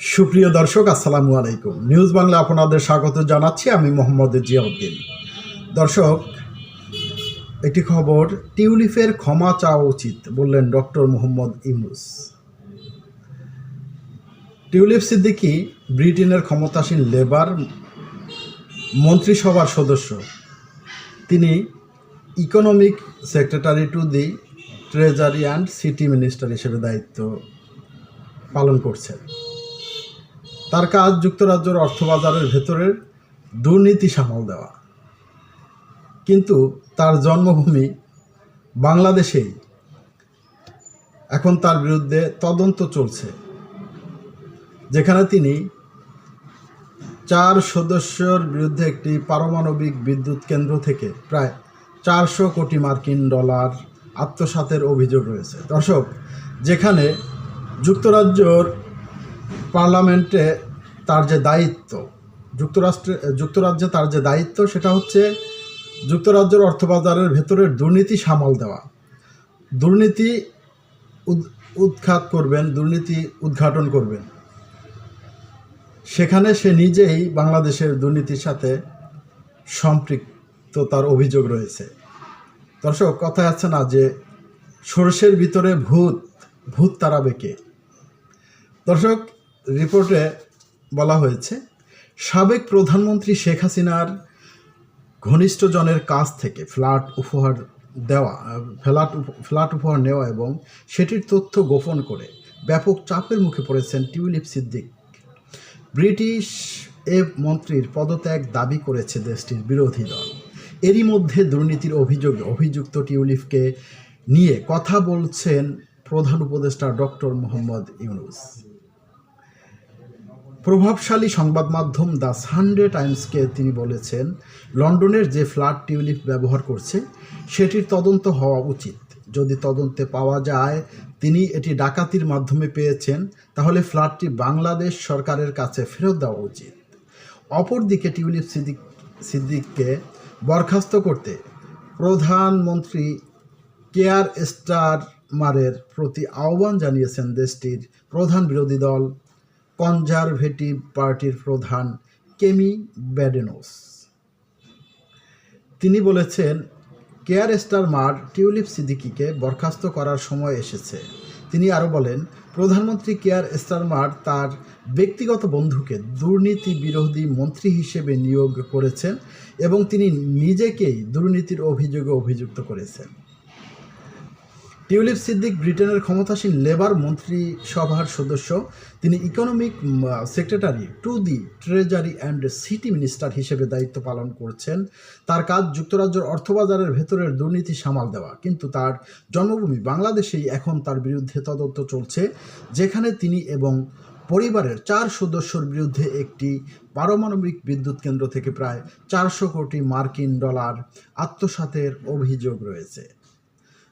সুপ্রিয় দর্শক, আসসালামু আলাইকুম। নিউজ বাংলা আপনাদের স্বাগত জানাচ্ছি আমি মোহাম্মদ জিয়াউদ্দিন। দর্শক, একটি খবর টিউলিফের ক্ষমা চাওয়া উচিত বললেন ডক্টর মোহাম্মদ ইউনুস টিউলিপ সিদ্দিকি ব্রিটেনের ক্ষমতাসীন লেবার মন্ত্রিসভার সদস্য। তিনি economic secretary to the treasury and city minister হিসেবে দায়িত্ব পালন করছেন। তার কাজ যুক্তরাজ্যের অর্থবাজারের ভেতরের দুর্নীতি সামাল দেওয়া। কিন্তু তার জন্মভূমি বাংলাদেশেই। এখন তার বিরুদ্ধে তদন্ত চলছে, যেখানে তিনি চার সদস্যর বিরুদ্ধে একটি পারমাণবিক বিদ্যুৎ কেন্দ্র থেকে প্রায় চারশো কোটি মার্কিন ডলার আত্মসাতের অভিযোগ রয়েছে। দর্শক, যেখানে যুক্তরাজ্যর পার্লামেন্টে তার যে দায়িত্ব, যুক্তরাষ্ট্রে, যুক্তরাজ্যে তার যে দায়িত্ব, সেটা হচ্ছে যুক্তরাজ্যের অর্থবাজারের ভেতরের দুর্নীতি সামাল দেওয়া। দুর্নীতি উৎখাত করবেন, দুর্নীতি উদ্ঘাটন করবেন। সেখানে সে নিজেই বাংলাদেশের দুর্নীতির সাথে সম্পৃক্ত তার অভিযোগ রয়েছে। দর্শক, কথায় আছে না যে সরষের ভিতরে ভূত ভূত তাড়াবে কে দর্শক রিপোর্টে বলা হয়েছে, সাবেক প্রধানমন্ত্রী শেখ হাসিনার ঘনিষ্ঠজনের কাছ থেকে ফ্ল্যাট উপহার দেওয়া, ফ্ল্যাট ফ্ল্যাট উপহার নেওয়া এবং সেটির তথ্য গোপন করে ব্যাপক চাপের মুখে পড়েছেন টিউলিপ সিদ্দিক। ব্রিটিশ এ মন্ত্রীর পদত্যাগ দাবি করেছে দেশটির বিরোধী দল। এরই মধ্যে দুর্নীতির অভিযোগে অভিযুক্ত টিউলিপকে নিয়ে কথা বলছেন প্রধান উপদেষ্টা ডক্টর মোহাম্মদ ইউনুস। প্রভাবশালী সংবাদ মাধ্যম দ্য সানডে টাইমসকে তিনি বলেছেন, লন্ডনের যে ফ্ল্যাট টিউলিপ ব্যবহার করছে, সেটির তদন্ত হওয়া উচিত। যদি তদন্তে পাওয়া যায়, তিনি এটি ডাকাতির মাধ্যমে পেয়েছেন, তাহলে ফ্ল্যাটটি বাংলাদেশ সরকারের কাছে ফেরত দেওয়া উচিত। অপরদিকে টিউলিপ সিদ্দিক সিদ্দিককে বরখাস্ত করতে প্রধানমন্ত্রী কেয়ার স্টারমারের প্রতি আহ্বান জানিয়েছেন দেশটির প্রধান বিরোধী দল। কনজারভেটিভ পার্টির প্রধান কেমি ব্যাডেনোস। তিনি বলেছেন, কেয়ার স্টার স্টারমার টিউলিপ সিদ্দিকিকে বরখাস্ত করার সময় এসেছে। তিনি আরও বলেন, প্রধানমন্ত্রী কেয়ার স্টারমার তার ব্যক্তিগত বন্ধুকে দুর্নীতি বিরোধী মন্ত্রী হিসেবে নিয়োগ করেছেন এবং তিনি নিজেকেই দুর্নীতির অভিযোগে অভিযুক্ত করেছেন। টিউলিপ সিদ্দিক ব্রিটেনের ক্ষমতাসীন লেবার মন্ত্রিসভার সদস্য, তিনি economic secretary, to the treasury and city minister হিসেবে দায়িত্ব পালন করছেন। তার কাজ যুক্তরাজ্যের অর্থবাজারের ভেতরের দুর্নীতি সামাল দেওয়া, কিন্তু তার জন্মভূমি বাংলাদেশেই এখন তার বিরুদ্ধে তদন্ত চলছে, যেখানে তিনি এবং পরিবারের চার সদস্যর বিরুদ্ধে একটি পারমাণবিক বিদ্যুৎ কেন্দ্র থেকে প্রায় চারশো কোটি মার্কিন ডলার আত্মসাতের অভিযোগ রয়েছে।